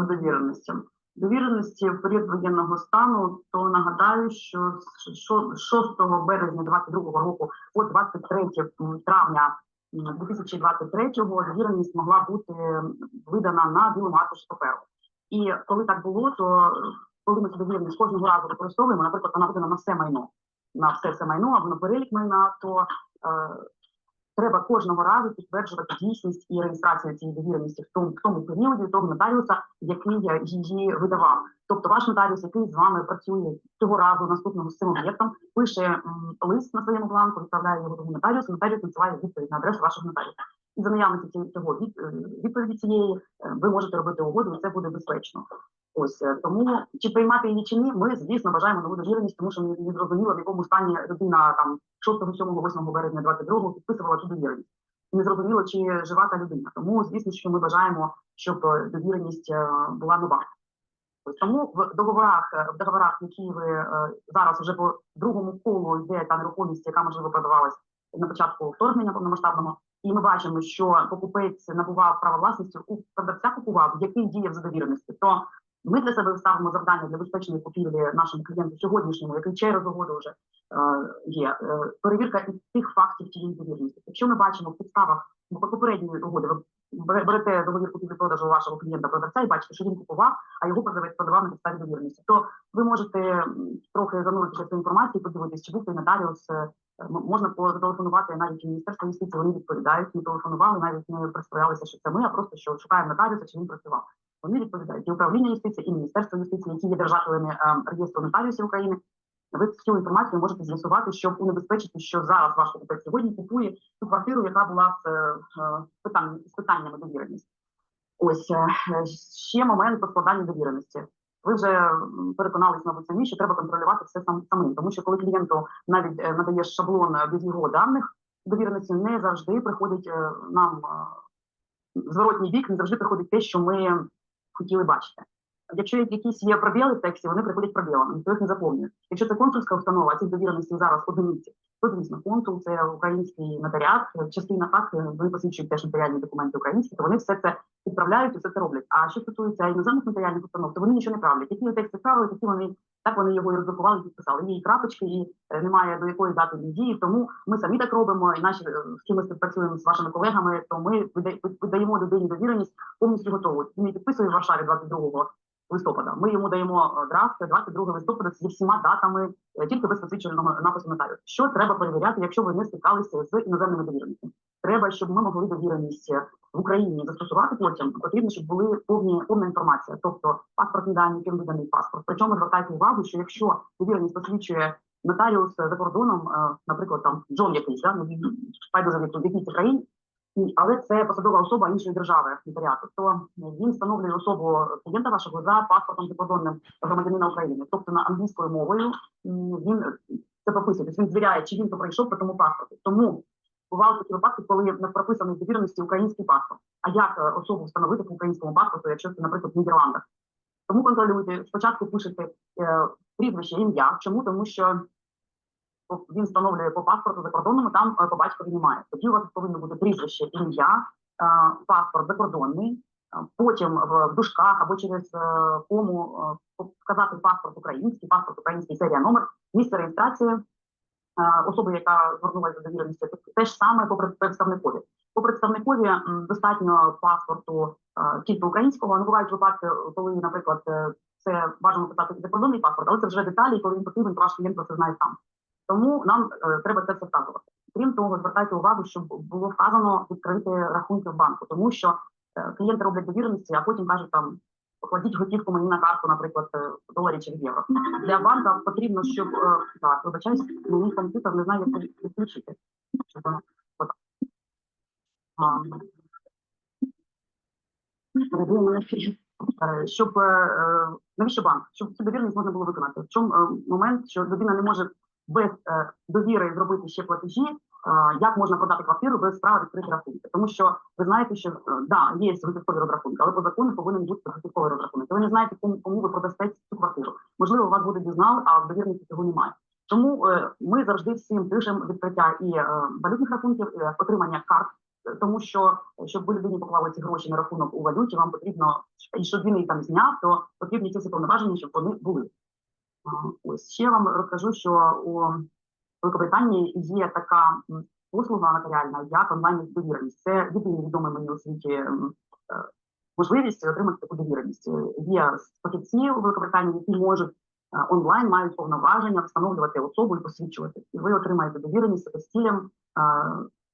по довіренностям. Довіреності в період воєнного стану, то нагадаю, що з шо- 6 березня 22 року по 23 травня м, 2023 довіреність могла бути видана на білому аркуші паперу. І коли так було, то е, коли ми цю довіреність кожного разу використовуємо, наприклад, вона видана на все майно, на все це майно або на перелік майна, то е, треба кожного разу підтверджувати дійсність і реєстрацію цієї довіреності в тому, в тому періоді того нотаріуса, який я її видавав. Тобто ваш нотаріус, який з вами працює цього разу наступного з цим об'єктом, пише м, лист на своєму бланку, відправляє його до нотаріусу, нотаріус надсилає відповідь на адресу вашого нотаріуса. За наявності цього від, відповіді цієї е, ви можете робити угоду, і це буде безпечно. Ось е, тому чи приймати її чи ні, ми звісно бажаємо нову довіреність, тому що не, зрозуміло, в якому стані людина там 6, 7, 8 березня 22 підписувала цю довіреність. Не зрозуміло, чи жива та людина. Тому звісно, що ми бажаємо, щоб е, довіреність була нова. Тому в договорах, в договорах, які ви зараз вже по другому колу йде та нерухомість, яка можливо продавалась на початку вторгнення повномасштабного, і ми бачимо, що покупець набував право власності у продавця купував, який діяв за задовіреності, то ми для себе ставимо завдання для безпечної купівлі нашому клієнту сьогоднішньому, який через угоду вже е, є е, перевірка і тих фактів тієї довіреності. Якщо ми бачимо в підставах попередньої угоди, берете договір купівлі продажу вашого клієнта продавця і бачите, що він купував, а його продавець продавав на підставі довіреності, то ви можете трохи зануритися цю інформацію, подивитися, чи був той нотаріус. е, Можна зателефонувати навіть Міністерство юстиції, вони відповідають, не телефонували, навіть не представлялися, що це ми, а просто що шукаємо нотаріуса, чи він працював. Вони відповідають і управління юстиції, і Міністерство юстиції, які є держателями е, реєстру нотаріусів України. Ви цю інформацію можете з'ясувати, щоб унебезпечити, що зараз ваш покупець сьогодні купує ту квартиру, яка була з, е, з питаннями довіреності. Ось е, ще момент по складанню довіреності. Ви вже м, переконались, мабуть, самі, що треба контролювати все сам самим, тому що коли клієнту навіть е, надаєш шаблон без його даних довіреності, не завжди приходить нам зворотній бік, не завжди приходить те, що ми хотіли бачити. Якщо якісь є пробіли в тексті, вони приходять пробілами, ніхто їх не заповнює. Якщо це консульська установа, а цих довіреностей зараз одиниці, то звісно, консул це український нотаріат, частина так, вони посвідчують теж нотаріальні документи українські, то вони все це відправляють все це роблять. А що стосується іноземних нотаріальних установ, то вони нічого не правлять. Які тексти правили, такі вони так вони його і роздрукували підписали. Є і крапочки, і е, немає до якої дати дії. Тому ми самі так робимо, і наші е, з ким ми співпрацюємо з вашими колегами, то ми вида- видаємо людині довіреність повністю готову. Він підписує в Варшаві 22 листопада. Ми йому даємо е, драфт 22 листопада зі всіма датами, е, тільки без посвідченого напису нотаріуса. Що треба перевіряти, якщо ви не стикалися з іноземними довіреностями? Треба, щоб ми могли довіреність е, в Україні застосувати потім. Потрібно, щоб були повні повна інформація, тобто паспортні дані, ким виданий паспорт. Причому звертайте увагу, що якщо довіреність посвідчує нотаріус за кордоном, наприклад, там Джон якийсь, да, ну байдуже в якій- в якій це країні. Але це посадова особа іншої держави нотаріату, то він встановлює особу клієнта вашого за паспортом закордонним громадянина України, тобто на англійською мовою він це прописує. Тобто він звіряє, чи він то пройшов по тому паспорту. Тому бували такі випадки, коли не прописаний в довіреності український паспорт. А як е, особу встановити по українському паспорту, якщо це, наприклад, в Нідерландах? Тому контролюйте. Спочатку пишете е, прізвище, ім'я. Чому? Тому що він встановлює по паспорту закордонному, там е, по батькові немає. Тоді у вас повинно бути прізвище, ім'я, е, паспорт закордонний, е, потім в, дужках або через кому вказати паспорт український, паспорт український серія номер, місце реєстрації особи, яка звернулася до довіреності, Тобто те ж саме по представникові. По представникові достатньо паспорту тільки українського. Не бувають випадки, коли, наприклад, це бажано писати закордонний паспорт, але це вже деталі, коли він потрібен, ваш клієнт про це знає сам. Тому нам е, треба це все вказувати. Крім того, звертайте увагу, щоб було вказано відкрити рахунки в банку, тому що е, клієнти роблять довіреності, а потім кажуть там. Покладіть готівку мені на карту, наприклад, е, доларі чи євро. Для банка потрібно, щоб так, вибачаюсь, мені комп'ютер не знає, як відключити. Щоб навіщо банк? Щоб цю довіреність можна було виконати. В чому момент, що людина не може без е, довіри зробити ще платежі, е, як можна продати квартиру без права відкрити рахунки. Тому що ви знаєте, що е, да, є готівкові розрахунки, але по закону повинен бути готівковий розрахунок. Ви не знаєте, кому, кому ви продасте цю квартиру. Можливо, у вас буде дізнал, а в довірності цього немає. Тому ми завжди всім пишемо відкриття і валютних рахунків, і отримання карт тому що щоб ви людині поклали ці гроші на рахунок у валюті, вам потрібно і щоб він їх там зняв, то потрібні ці всі повноваження, щоб вони були. Ось ще вам розкажу, що у Великобританії є така послуга нотаріальна, як онлайн довіреність. Це єдиний відомий мені у світі е, можливість отримати таку довіреність. Е, Є фахівці у Великобританії, які можуть е, онлайн мають повноваження встановлювати особу і посвідчувати. І ви отримаєте довіреність за стілем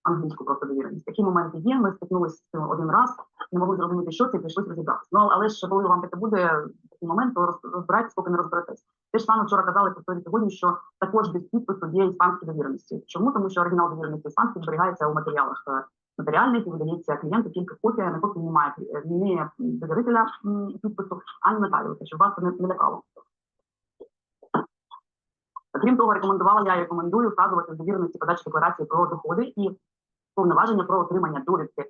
англійську просто довіреність. Такі моменти є. Ми стикнулися з цим один раз, не могли зрозуміти, що це, і прийшлося розібратися. Ну але ж коли вам таке буде такий момент, то роз- розбирайтесь, поки не розберетесь. Те ж саме вчора казали повторюю сьогодні, що також без підпису є іспанські довіреності. Чому? Тому що оригінал довіреності іспанський зберігається у матеріалах е, нотаріальних і видається клієнту тільки копія, на копії немає е, ні довірителя підпису, ані нотаріуса, щоб вас не, не лякало. Крім того, рекомендувала я рекомендую вказувати в довіреності подачі декларації про доходи і повноваження про отримання довідки е,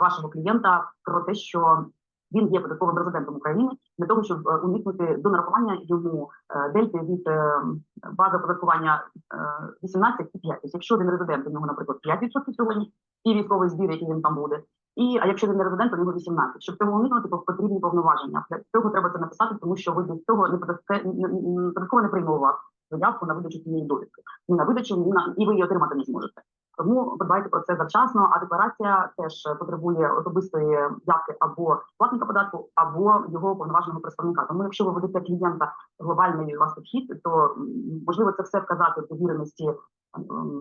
вашого клієнта про те, що він є податковим резидентом України для того, щоб е, уникнути до нарахування йому е, дельти від е, бази оподаткування е, 18,5. Тобто, якщо він резидент, у нього, наприклад, 5% сьогодні, і військовий збір, який він там буде. І а якщо він не резидент, у нього 18. Щоб цього уникнути, то потрібні повноваження. Для цього треба це написати, тому що ви без цього не податково не прийме у вас заявку на видачу цієї довідки. Ні на видачу, ні на і ви її отримати не зможете. Тому подбайте про це завчасно. А декларація теж потребує особистої явки або платника податку, або його повноваженого представника. Тому, якщо ви ведете клієнта глобальний вас підхід, то можливо це все вказати в довіреності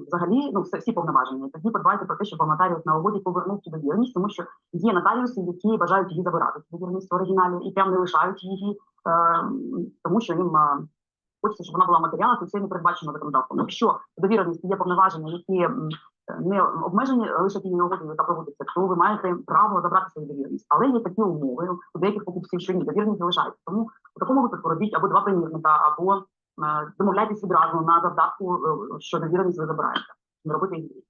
взагалі, ну все всі повноваження. Тоді подбайте про те, щоб вам нотаріус на угоді повернув цю довіреність, тому що є нотаріуси, які бажають її забирати цю в оригіналі і прям не лишають її, е, тому що їм. е, Хочеться, щоб вона була в матеріалах, і це не передбачено законодавством. Якщо в довіреності є повноваження, які не обмежені лише тією угодою, яка проводиться, то ви маєте право забрати свою довіреність. Але є такі умови у деяких покупців, що ні, довіреність залишається. Тому в такому випадку робіть або два примірника, або е, домовляйтесь відразу на завдатку, е, що довіреність ви забираєте. Не робити її.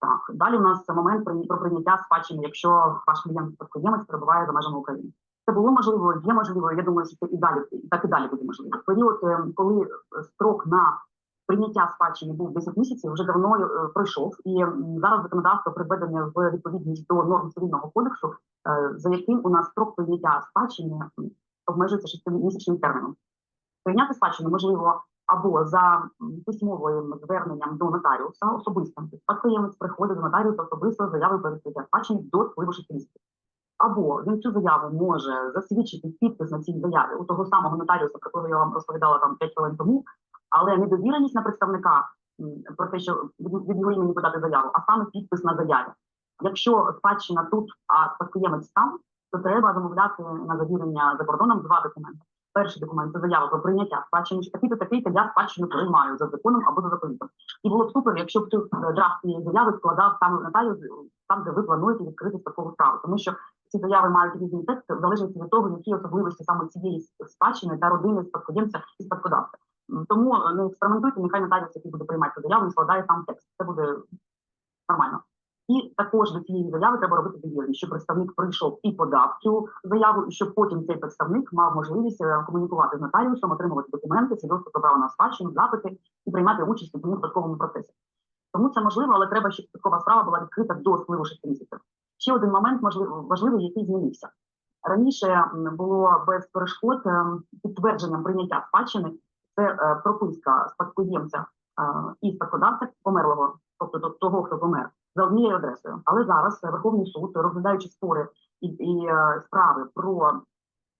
Так, далі у нас момент про прийняття спадщини, якщо ваш клієнт спадкоємець перебуває за межами України. Це було можливо, є можливо. Я думаю, що це і далі так і далі буде можливо. Період, е, коли е, строк на прийняття спадщини був 10 місяців, вже давно е, пройшов, і зараз законодавство приведене в відповідність до норм цивільного кодексу, за яким у нас строк прийняття спадщини обмежується 6-місячним терміном. Прийняти спадщину можливо або за письмовим зверненням до нотаріуса особистим. Тобто Спадкоємець приходить до нотаріуса особисто з заявою про відкриття спадщини до спливу 6 місяців. Або він цю заяву може засвідчити підпис на цій заяві у того самого нотаріуса, про якого я вам розповідала там 5 хвилин тому, але не довіреність на представника про те, що від, його імені подати заяву, а саме підпис на заяві. Якщо спадщина тут, а спадкоємець там, то треба замовляти на завірення за кордоном два документи. Перший документ це заява про прийняття спадщини, що такий-то такий-то я спадщину приймаю за законом або за заповітом. І було б супер, якщо б цю е, драфт цієї заяви складав саме нотаріус, там, де ви плануєте відкрити спадкову справу, тому що ці заяви мають різні тексти в залежності від того, які особливості саме цієї спадщини та родини спадкоємця і спадкодавця. Тому е, не експериментуйте, нехай нотаріус, який буде приймати заяву, не складає сам текст. Це буде нормально. І також до цієї заяви треба робити довірність, щоб представник прийшов і подав цю заяву, і щоб потім цей представник мав можливість е, комунікувати з нотаріусом, отримувати документи, свідоцтво про на спадщину, запити і приймати участь у цьому податковому процесі. Тому це можливо, але треба, щоб спадкова справа була відкрита до спливу 6 місяців. Ще один момент можливо важливий, який змінився. Раніше було без перешкод ем, підтвердженням прийняття спадщини це е, прописка спадкоємця е, і спадкодавця померлого, тобто того, хто помер, за однією адресою. Але зараз Верховний суд, розглядаючи спори і, і е, справи про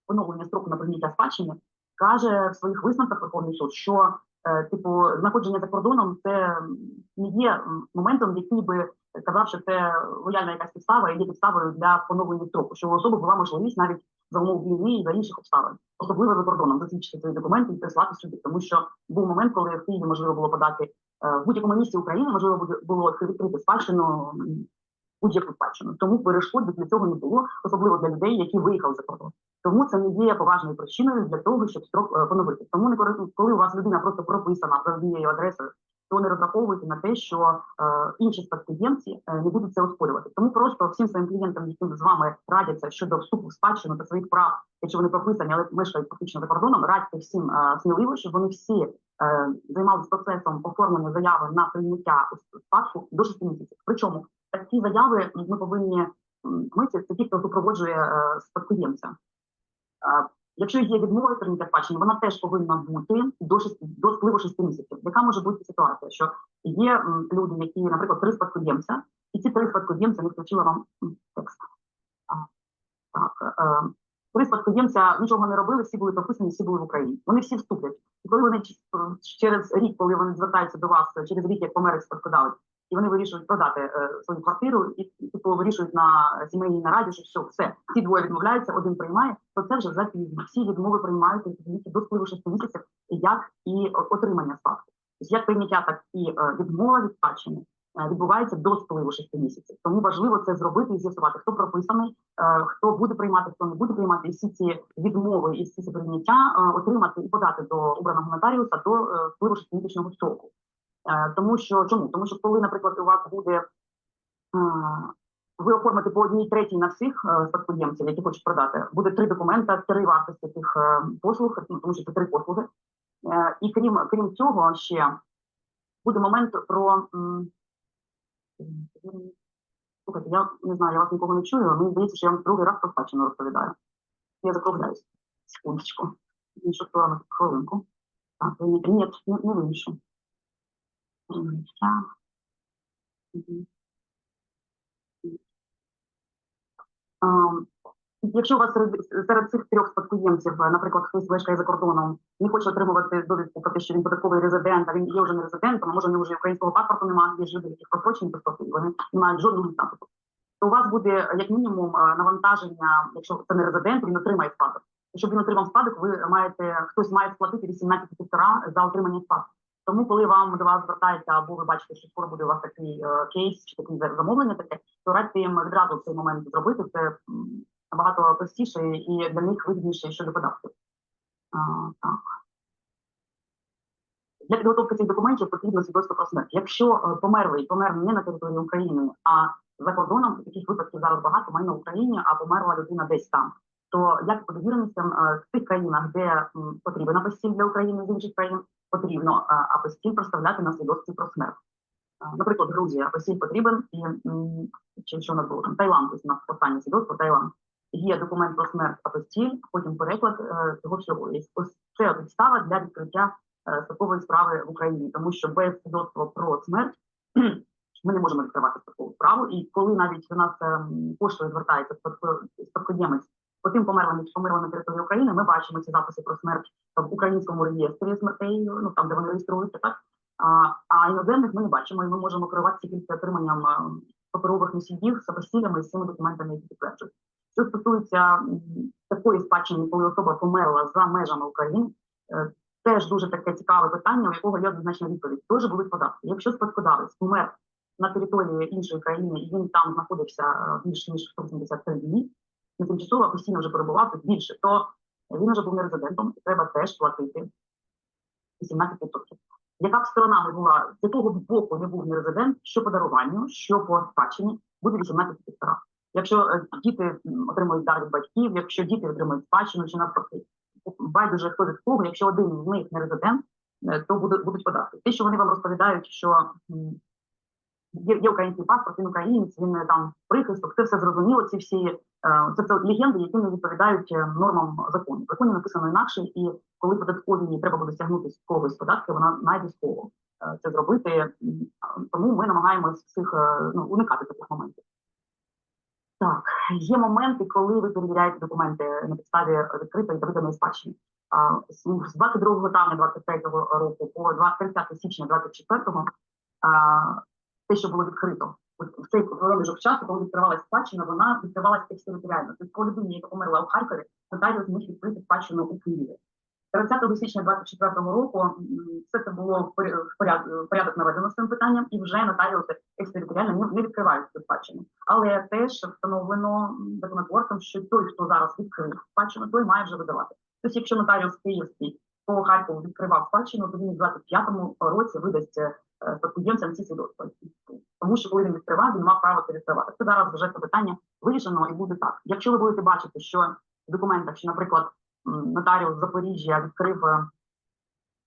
поновлення строку на прийняття спадщини, каже в своїх висновках Верховний суд, що типу знаходження за кордоном це не є моментом, який би казав, що це лояльна якась підстава і є підставою для поновлення строку, що у особи була можливість навіть за умов війни і за інших обставин, особливо за кордоном, засвідчити свої документи і прислати сюди, тому що був момент, коли в Києві можливо було подати е, в будь-якому місці України, можливо було відкрити спадщину будь-яку спадщину. Тому перешкод для цього не було, особливо для людей, які виїхали за кордон. Тому це не є поважною причиною для того, щоб строк е, поновити. Тому не коли у вас людина просто прописана за однією адресою, то не розраховуйте на те, що е, інші спадкоємці е, не будуть це оспорювати. Тому просто всім своїм клієнтам, які з вами радяться щодо вступу в спадщину та своїх прав, якщо вони прописані, але мешкають фактично за кордоном, радьте всім е, сміливо, щоб вони всі е, займалися процесом оформлення заяви на прийняття спадку до 6 місяців. Причому такі заяви ми повинні ми це, ті, хто супроводжує е, спадкоємця. Якщо є відмова від прийняття спадщини, вона теж повинна бути до 6, до спливу 6 місяців. Яка може бути ситуація? Що є люди, які, наприклад, три спадкоємця, і ці три спадкоємця не включила вам текст. А, так, е, три спадкоємця нічого не робили, всі були прописані, всі були в Україні. Вони всі вступлять. І коли вони через рік, коли вони звертаються до вас, через рік, як помер спадкодавець, і вони вирішують продати е, свою квартиру і типу вирішують на сімейній нараді, що все, все, ці двоє відмовляються, один приймає, то це вже запізно. Всі відмови приймаються до спливу 6 місяців, як і отримання спадку. Тобто як прийняття, так і е, відмова від спадщини е, відбувається до спливу 6 місяців. Тому важливо це зробити і з'ясувати, хто прописаний, е, хто буде приймати, хто не буде приймати, і всі ці відмови і всі ці прийняття е, отримати і подати до обраного нотаріуса до е, впливу шестимісячного строку. Е, Тому що чому? Тому що коли, наприклад, у вас буде ви оформите по одній третій на всіх е, спадкоємців, які хочуть продати, буде три документа, три вартості цих е, послуг, ну, тому що це три послуги. І крім крім цього, ще буде момент про слухайте, я не знаю, я вас нікого не чую. Мені здається, що я вам другий раз спадщину розповідаю. Я закругляюсь. Секундочку. Іншу сторону, хвилинку. Так, не, ні, не, не Ам, Якщо у вас серед, цих трьох спадкоємців, е, наприклад, хтось мешкає за кордоном, не хоче отримувати довідку про те, що він податковий резидент, а він є вже не резидентом, а може в нього вже українського паспорту немає, є ж люди, які просрочені паспорти, вони не мають жодного статусу. То у вас буде як мінімум е, навантаження, якщо це не резидент, він отримає спадок. Щоб він отримав спадок, ви маєте хтось має сплатити 18,5 за отримання спадку. Тому, коли вам до вас звертається, або ви бачите, що скоро буде у вас такий е, кейс чи за- замовлення, таке, то радьте їм відразу цей момент зробити. Це набагато простіше і для них вигідніше щодо податків. Для підготовки цих документів потрібно свідоцтво про смерть. Якщо е, померлий помер не на території України, а за кордоном, таких випадків зараз багато, має на Україні, а померла людина десь там. То як по довіреністям е, в тих країнах, де потрібен апостіль для України з інших країн, потрібно е, апостіль проставляти на свідоцтві про смерть. Е, Наприклад, Грузія апостіль потрібен і чи що у було там Таїланд, ось у нас останнє свідоцтво Таїланд. Є документ про смерть апостіль, потім переклад е, цього всього. І ось це підстава для відкриття е, такової справи в Україні, тому що без свідоцтва про смерть ми не можемо відкривати таку справу. І коли навіть у нас ем, поштою звертається спадко- спадкоємець по тим померлим, які померли на території України, ми бачимо ці записи про смерть в українському реєстрі смертей, ну там де вони реєструються, так а, а іноземних ми не бачимо, і ми можемо керувати тільки отриманням е, паперових носіїв з апостілями і цими документами, які підтверджують. Що стосується такої спадщини, коли особа померла за межами України, е, теж дуже таке цікаве питання, у якого є однозначна відповідь. Теж будуть податки. Якщо спадкодавець помер на території іншої країни, і він там знаходився е, більш ніж 183 дні, і тимчасово постійно вже перебував тут більше, то він вже був не резидентом, і треба теж платити 18%. Яка б сторона не була, з якого б боку не був нерезидент, що по даруванню, що по спадщині, буде 18 сторон. Якщо е, діти отримують дар від батьків, якщо діти отримують спадщину чи навпаки, байдуже хто від кого, якщо один з них не резидент, е, то будуть, будуть податки. Те, що вони вам розповідають, що є, є український паспорт, він українець, він е, там прихисток, це все зрозуміло. Ці всі е, це все легенди, які не відповідають е, нормам закону. Законі написано інакше, і коли податкові треба буде стягнути з когось податки, вона е, це зробити. Тому ми намагаємось всіх е, ну, уникати таких моментів. Так, є моменти, коли ви перевіряєте документи на підставі відкритої та виданої спадщини. З з 22 травня 23 року по 20 30 січня 24 а, те, що було відкрито, в цей проміжок часу, коли відкривалася спадщина, вона відкривалася екстериторіально. Тобто по людині, яка померла у Харкові, нотаріус міг відкрити спадщину у Києві. 30 січня 24 року все це було в поря- в порядок наведено з цим питанням, і вже нотаріуси екстериторіально не, відкривають цю спадщину. Але теж встановлено законотворцем, що той, хто зараз відкрив спадщину, той має вже видавати. Тобто, якщо нотаріус Київський по Харкову відкривав спадщину, то він в 25-му році видасть е, спадкоємцям ці свідоцтва. Тому що коли він відкривав, він мав право це відкривати. Це зараз вже це питання вирішено і буде так. Якщо ви будете бачити, що в документах, що, наприклад, нотаріус Запоріжжя відкрив е,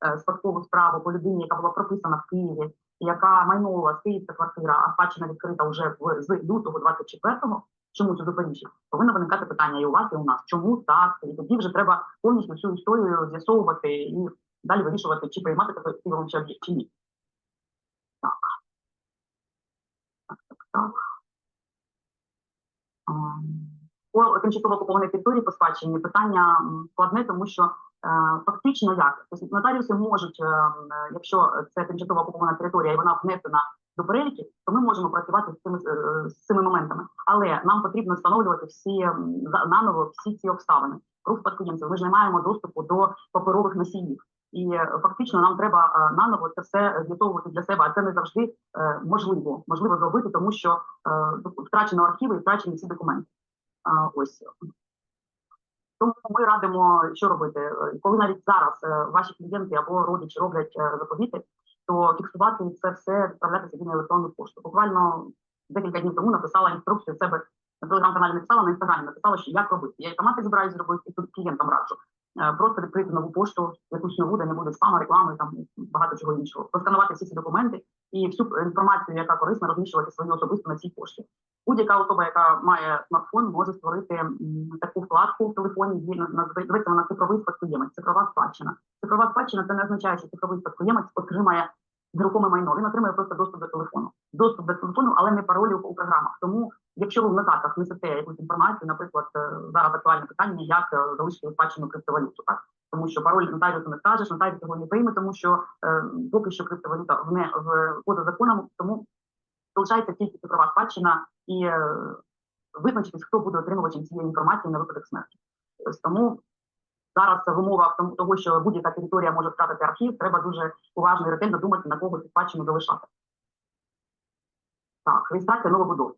е, спадкову справу по людині, яка була прописана в Києві, яка майно у вас київська квартира, а спадщина відкрита вже в з лютого 24-го, чому це Запоріжжя, повинно виникати питання і у вас, і у нас. Чому так? І тоді вже треба повністю цю історію з'ясовувати і далі вирішувати, чи приймати об'єкт, чи ні. Так. Так. Ем, По тимчасово окупованій території по спадщині питання складне, тому що е, фактично як Тобто нотаріуси можуть, е, е, якщо це тимчасово окупована територія і вона внесена до переліків, то ми можемо працювати з цими е, з цими моментами. Але нам потрібно встановлювати всі наново всі ці обставини. Рух спадкоємців. Ми ж не маємо доступу до паперових носіїв. І е, фактично нам треба е, наново це все з'ясовувати для себе, а це не завжди е, можливо можливо зробити, тому що втрачено архіви і втрачені всі документи. Ось тому ми радимо, що робити. Коли навіть зараз ваші клієнти або родичі роблять заповіти, то фіксувати це все відправляти собі на електронну пошту. Буквально декілька днів тому написала інструкцію себе на телеграм-каналі написала, на інстаграмі написала, що як робити. Я і сама збираюсь зробити, і тут клієнтам раджу. Е, Просто відкрити нову пошту, якусь нову, де не буде спама, реклами, там багато чого іншого. Просканувати всі ці документи і всю інформацію, яка корисна, розміщувати свою особисто на цій пошті. Будь-яка особа, яка має смартфон, може створити таку вкладку в телефоні, називається вона цифровий спадкоємець, цифрова спадщина. Цифрова спадщина це не означає, що цифровий спадкоємець отримає нерухоме майно. Він отримує просто доступ до телефону. Доступ до телефону, але не паролі у програмах. Тому, якщо ви в нотатках несете якусь інформацію, наприклад, е, зараз актуальне питання, як е, залишити спадщину криптовалюту, так тому що пароль нотаріусу не скажеш, нотаріус його не прийме, тому що е, поки що криптовалюта в не в поза законом, тому залишається тільки цифрова спадщина і е, визначитись, хто буде отримувачем цієї інформації на випадок смерті. Тому зараз в умовах того, що будь-яка територія може втратити архів, треба дуже уважно і ретельно думати, на кого цю спадщину залишати. Так, реєстрація новобудов.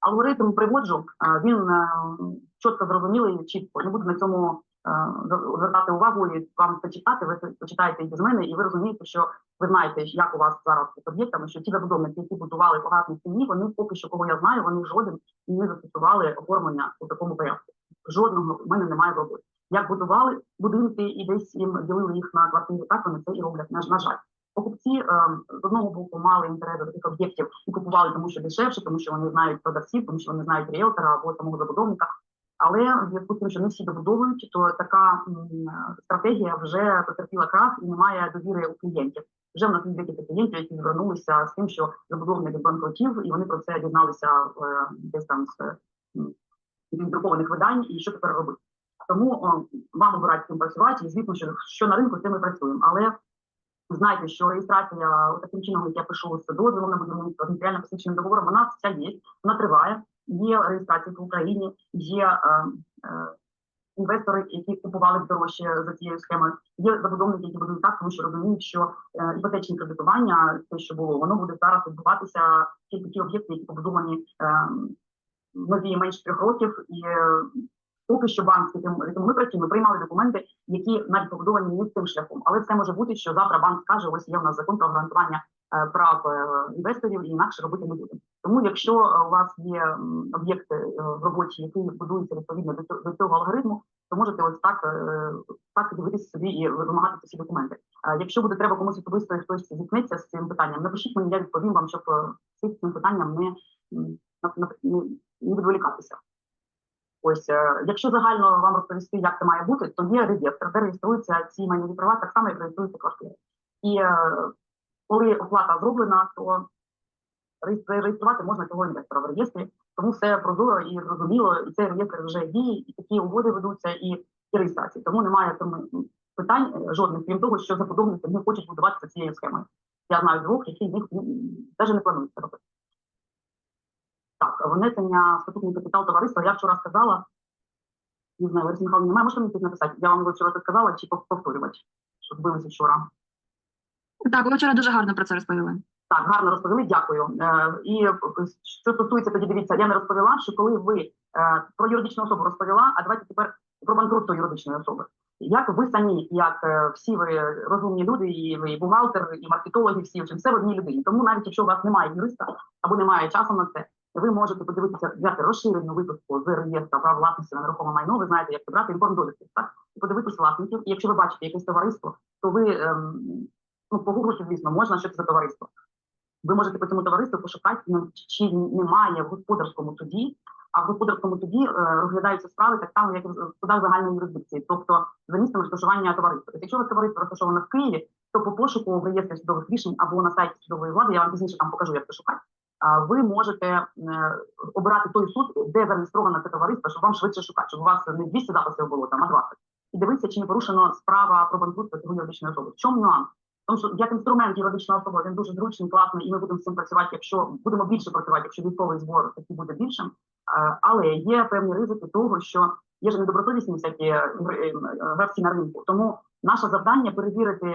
Алгоритм приводжу, е, він е, чітко зрозумілий, чітко. Не буду на цьому е, звертати увагу і вам це читати. Ви почитаєте і без мене, і ви розумієте, що ви знаєте, як у вас зараз з об'єктами, що ті забудовники, які будували гарній ціні, вони поки що, кого я знаю, вони жоден не застосували оформлення у такому порядку. Жодного в мене немає в роботі. Як будували будинки і десь їм ділили їх на квартири, так вони це і роблять. На, на жаль, покупці е, з одного боку мали інтерес до таких об'єктів і купували, тому що дешевше, тому що вони знають продавців, тому що вони знають ріелтора або самого забудовника. Але в зв'язку з тим, що не всі добудовують, то така стратегія вже потерпіла крах і немає довіри у клієнтів. Вже в нас є декілька клієнтів, які звернулися з тим, що забудовник банкрутів, і вони про це дізналися е, десь там з друкованих видань, і що тепер робити. Тому о, вам обирати з працювати, і звісно, що, що на ринку з цим ми працюємо. Але знайте, що реєстрація таким чином, як я пишу з дозволом на будівництво з матеріально посвідченим договором, вона вся є, вона триває. Є реєстрація в Україні, є е, е, інвестори, які купували дорожче за цією схемою. Є забудовники, які будують так, тому що розуміють, що е, іпотечне кредитування, те, що було, воно буде зараз відбуватися тільки ті об'єкти, які побудовані е, нові менше трьох років, і е, поки що банк з яким ми приймали документи, які навіть побудовані не цим шляхом. Але це може бути, що завтра банк скаже, ось є у нас закон про гарантування е, прав е, інвесторів, і інакше робити не будемо. Тому, якщо е, у вас є об'єкти в роботі, які будуються відповідно до цього, алгоритму, то можете ось так, так дивитися собі і вимагати ці документи. Якщо буде треба комусь особисто, хтось зіткнеться з цим питанням, напишіть мені, я відповім вам, щоб цим питанням не, не відволікатися. Ось, е, якщо загально вам розповісти, як це має бути, то є реєстр, де реєструються ці майнові права, так само, як реєструються квартири. І е, коли оплата зроблена, то реєструвати можна цього інвестора в реєстрі, тому все прозоро і зрозуміло, і цей реєстр вже діє, і такі угоди ведуться, і, і реєстрації. Тому немає питань е, жодних, крім того, що забудовники не хочуть будувати за цією схемою. Я знаю двох, які них навіть не планують це робити. Так, внесення в статутний капітал товариства, я вчора сказала, не знаю, Лариса Михайловна, немає, можете мені тут написати? Я вам його вчора це сказала, чи пов- повторювати, що збилися вчора. Так, ви вчора дуже гарно про це розповіли. Так, гарно розповіли, дякую. Е, і е, що стосується, тоді дивіться, я не розповіла, що коли ви е, про юридичну особу розповіла, а давайте тепер про банкрутство юридичної особи. Як ви самі, як е, всі ви розумні люди, і ви і бухгалтер, і маркетологи, всі в все в одній людині. Тому навіть якщо у вас немає юриста або немає часу на це, ви можете подивитися, взяти розширену виписку з реєстра прав власності на нерухоме майно. Ви знаєте, як це брати інформдовідки, так і подивитися власників. І якщо ви бачите якесь товариство, то ви ем, ну погуглити, звісно, можна що це за товариство. ви можете по цьому товариству пошукати, ну, чи немає в господарському суді, а в господарському суді е, розглядаються справи так само, як в судах загальної юрисдикції, тобто за місцем розташування товариства. Тобто, якщо вас товариство розташоване в Києві, то по пошуку в реєстрі судових рішень або на сайті судової влади, я вам пізніше там покажу, як це шукати. Ви можете е, обирати той суд, де зареєстровано це товариство, щоб вам швидше шукати, щоб у вас не 200 записів було там, а 20. І дивитися, чи не порушено справа про банкрутство цього юридичної особи. В чому нюанс? Тому що як інструмент юридична особа, він дуже зручний, класний, і ми будемо з цим працювати, якщо будемо більше працювати, якщо військовий збор такий буде більшим. Е, Але є певні ризики того, що є ж недобросовісні всякі е, гравці на ринку. Тому наше завдання перевірити,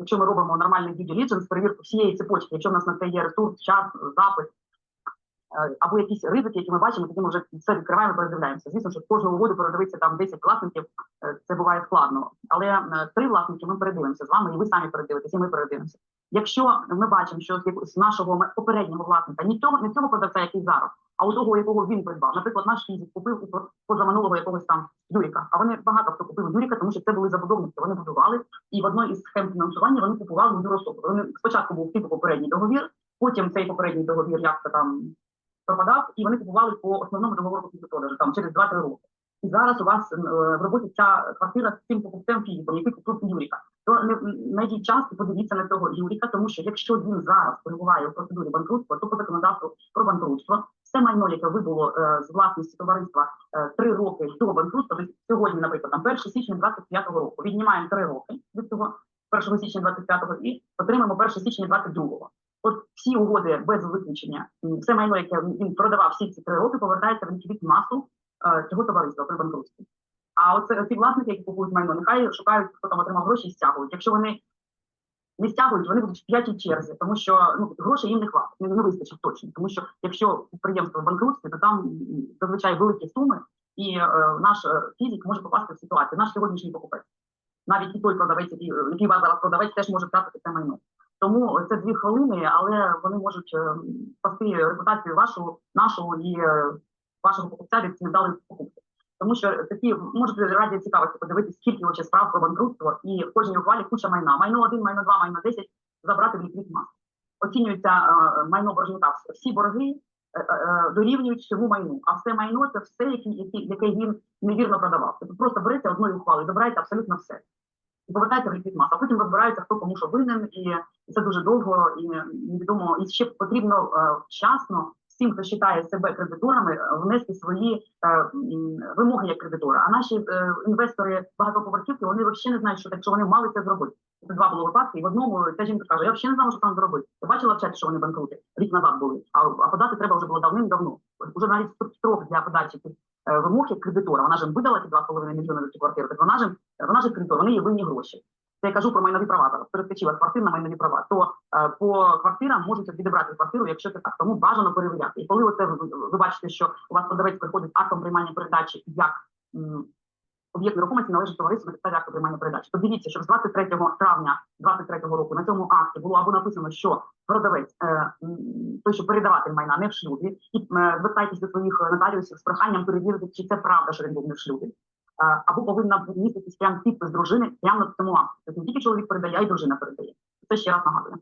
якщо ми робимо нормальний due diligence, перевірку всієї цепочки, якщо в нас на це є ресурс, час, запит, е, або якісь ризики, які ми бачимо, тоді ми вже все відкриваємо, передивляємося. Звісно, що кожну угоду передивитися там 10 власників, е, це буває складно. Але е, три власники ми передивимося з вами, і ви самі передивитеся, і ми передивимося. Якщо ми бачимо, що з нашого попереднього власника, не цього, не цього продавця, який зараз, а у того, якого він придбав. Наприклад, наш фізик купив у позаминулого якогось там Юріка. А вони багато хто купив Юріка, тому що це були забудовники. Вони будували, і в одній із схем фінансування вони купували у юрособу. Вони спочатку був типу попередній договір, потім цей попередній договір як там пропадав, і вони купували по основному договору купівлі там через 2-3 роки. І зараз у вас е, в роботі ця квартира з цим покупцем фізиком, який купив Юріка. То не знайдіть час і подивіться на цього Юріка, тому що якщо він зараз перебуває у процедурі банкрутства, то по законодавству про банкрутство все майно, яке вибуло е, з власності товариства е, три роки до банкрутства, сьогодні, наприклад, там 1 січня 25-го року, віднімаємо три роки від цього 1 січня 25-го і отримаємо 1 січня 22-го. От всі угоди без виключення, все майно, яке він продавав всі ці три роки, повертається в ліквідну масу цього товариства при банкрутстві. А оце ці власники, які купують майно, нехай шукають, хто там отримав гроші і стягують. Якщо вони не стягують, вони будуть в п'ятій черзі, тому що ну грошей їм не хватить, не, не вистачить точно. Тому що якщо підприємство в банкрутстві, то там зазвичай великі суми, і е, наш е, фізик може попасти в ситуацію. Наш сьогоднішній покупець, навіть і той продавець, який, е, який вас зараз продавець, теж може втратити це майно. Тому це дві хвилини, але вони можуть е, спасти репутацію вашу, нашу і е, вашого покупця від невдалої покупки. Тому що такі можете раді цікавості подивитися, скільки очі справ про банкрутство, і в кожній ухвалі куча майна. Майно 1, майно 2, майно 10 забрати в ліквід масу. Оцінюється е, майно боржника. Всі борги е, е, дорівнюють всьому майну, а все майно це все, які, яке він невірно продавав. Тобто просто берете одною ухвалою, забираєте абсолютно все. І повертаєте в ліквід масу, а потім розбираються, хто кому що винен, і це дуже довго і невідомо. І ще потрібно е, вчасно всім, хто вважає себе кредиторами, е, внести свої е, вимоги як кредитора. А наші е, інвестори багатоповерхівки вони взагалі не знають, що так, що вони мали це зробити. Це два було випадки, і в одному ця жінка каже: я взагалі не знала, що там зробити. Я бачила в чаті, що вони банкрути рік назад були. А, а подати треба вже було давним-давно. Уже навіть строк для подачі цих е, вимог як кредитора. Вона ж видала ці 2,5 мільйони за цю квартиру. Так вона ж вона ж кредитор, вони їй винні гроші. Це я кажу про майнові права. Перескочила з квартир на майнові права. То е, по квартирам можуть відібрати квартиру, якщо це так. Тому бажано перевіряти. І коли оце ви, ви бачите, що у вас продавець приходить актом приймання передачі як об'єкт нерухомості належить товариству на підставі акту приймання передачі. То дивіться, що з 23 травня 23 року на цьому акті було або написано, що продавець е, той, що передаватель майна не в шлюбі, і е, звертайтесь до своїх нотаріусів з проханням перевірити, чи це правда, що він був не в шлюбі. Або повинна міститись прям підпис дружини прямо на цьому акті. Тобто не тільки чоловік передає, а й дружина передає. Це ще раз нагадую.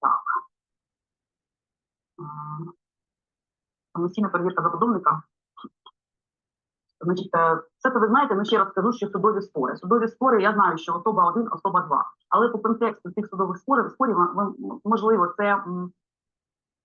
Так. М, Самостійна перевірка забудовника. Значить, е, це ви знаєте, ну ще раз скажу, що судові спори. Судові спори, я знаю, що особа один, особа два. Але по контексту цих судових спорів, спорів можливо це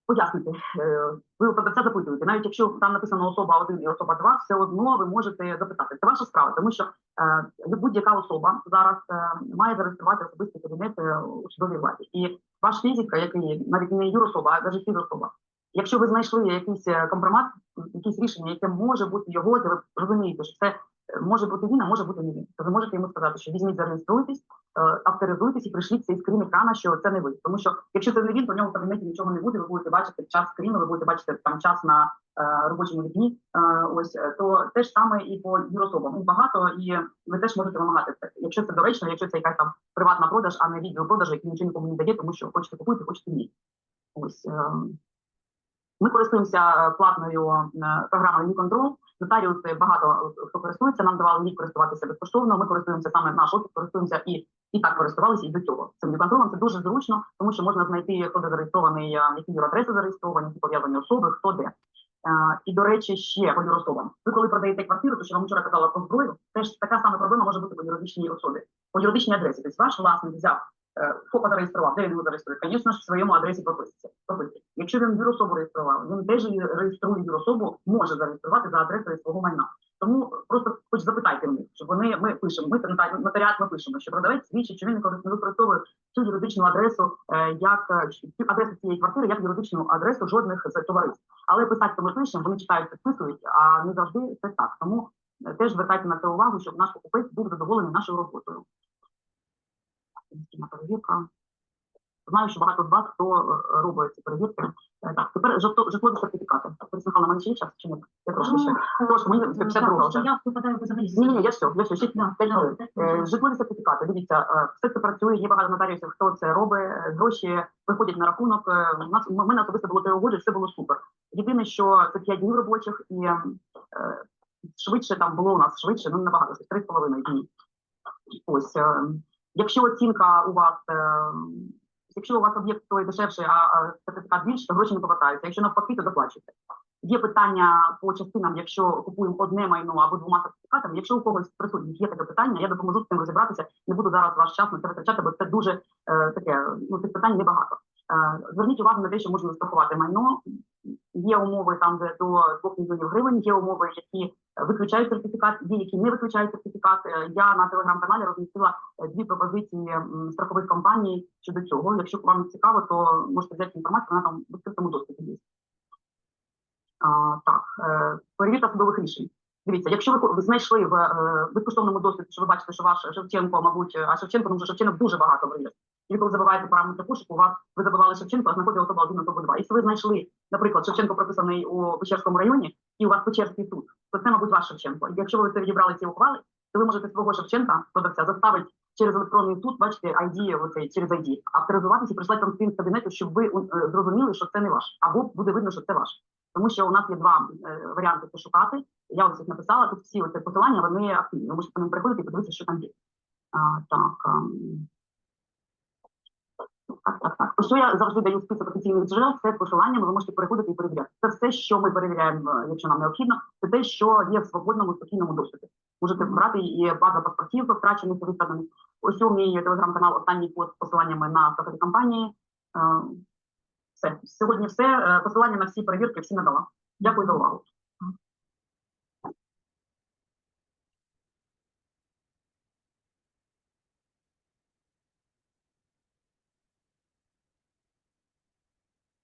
пояснити. Е, Ви у продавця запитуєте, навіть якщо там написано особа один і особа два, все одно ви можете запитати. Це ваша справа, тому що е, будь-яка особа зараз е, має зареєструвати особистий кабінет у судовій владі. І ваш фізика, який навіть не юрособа, а навіть фізособа, Якщо ви знайшли якийсь компромат, якесь рішення, яке може бути його, то ви розумієте, що це може бути він, а може бути не він. То ви можете йому сказати, що візьміть, зареєструйтесь, е, авторизуйтесь і прийшліть цей скрін екрана, що це не ви. Тому що якщо це не він, то в нього в кабінеті нічого не буде. Ви будете бачити час скріну, ви будете бачити там час на е, робочому вікні. Е, ось то те ж саме і по юрособам. Їх багато, і ви теж можете вимагати це. Якщо це доречно, якщо це якась там приватна продаж, а не відділ продажу, який нічого нікому не дає, тому що хочете купуйте, хочете ні. Ось. Ми користуємося е, платною е, програмою «Ніконтрол». Нотаріуси багато е, хто користується. Нам давали рік користуватися безкоштовно. Ми користуємося саме наш офіс, користуємося і і так користувалися і до цього. Цим контролем це дуже зручно, тому що можна знайти, хто де зареєстрований, які юрадреси зареєстровані, які пов'язані особи, хто де. І, до речі, ще по юрособам. Ви коли продаєте квартиру, то що вам вчора казала про зброю, теж така сама проблема може бути по юридичній особі, по юридичній адресі. Тобто ваш власник взяв е, ФОПа зареєстрував, де він його зареєструє? Звісно ж, в своєму адресі прописці. Якщо він юрособу реєстрував, він теж її реєструє юрособу, може зареєструвати за адресою свого майна. Тому просто хоч запитайте в щоб вони ми пишемо. Ми нотаріат ми пишемо, що продавець свідчить, що він використовує використовує цю юридичну адресу, е, як е, цю адресу цієї квартири, як юридичну адресу жодних з товариств. Але писати то пишемо, вони читають, підписують, а не завжди це так. Тому теж звертайте на це увагу, щоб наш покупець був задоволений нашою роботою. Перевірка. Знаю, що багато з вас, хто е, робить ці перевірки. Е, Так, тепер житло- житлові сертифікати. Тобто, мене ще є час чи ні? Я трошки ще. Трошки, мені 52 вже. Я попадаю взагалі. Ні, ні, я все, я все, ще хвилин. Е, Житлові сертифікати. Дивіться, все це працює. Є багато нотаріусів, хто це робить. Гроші виходять на рахунок. У нас особисто було три угоди, все було супер. Єдине, що це 5 днів робочих і швидше там було у нас швидше, ну набагато три з половиною дні. Ось якщо оцінка у вас. е, Якщо у вас об'єкт стоїть дешевше, а, сертифікат більше, то гроші не повертаються. Якщо навпаки, то доплачуйте. Є питання по частинам, якщо купуємо одне майно або двома сертифікатами. Якщо у когось присутніх є таке питання, я допоможу з цим розібратися. Не буду зараз ваш час на це витрачати, бо це дуже е, таке. Ну цих питань небагато. Е, зверніть увагу на те, що можна застрахувати майно. Є умови там, де до 2 мільйонів гривень, є умови, які виключають сертифікат, які не виключають сертифікат. Е, Я на телеграм-каналі розмістила е, дві пропозиції страхових компаній щодо цього. Якщо вам цікаво, то можете взяти інформацію, вона там в відкритому доступі є. Так, е, перевірка судових рішень. Дивіться, якщо ви, ви знайшли в безкоштовному досвіді, що ви бачите, що ваш Шевченко, мабуть, а Шевченко, тому що Шевченок дуже багато в. І коли забиваєте параметри пошуку, у вас ви забивали Шевченко, а знаходили особа один особа два. Якщо ви знайшли, наприклад, Шевченко прописаний у Печерському районі, і у вас Печерський суд, то це, мабуть, ваш Шевченко. І якщо ви це відібрали ці ухвали, то ви можете свого Шевченка, продавця, заставити через електронний суд, бачите, ID, оцей, через ID, авторизуватися і прислати вам скрін з кабінету, щоб ви е, зрозуміли, що це не ваш, або буде видно, що це ваш. Тому що у нас є два е, варіанти пошукати. Я ось їх написала. Тут всі оці посилання, вони активні. Ви можете по ним переходити і подивитися, що там є. А, так. ам. Так, так, так. Ось що я завжди даю список офіційних джерел, це посиланнями, ви можете переходити і перевіряти. Це все, що ми перевіряємо, е, якщо нам необхідно, це те, що є в свободному спокійному доступі. Можете брати і база паспортів втрачених і виставлених. Ось у мій телеграм-канал останній пост з посиланнями на страхові компанії. Е, Все. Сьогодні все. Е, Посилання на всі перевірки всі надала. Дякую за увагу.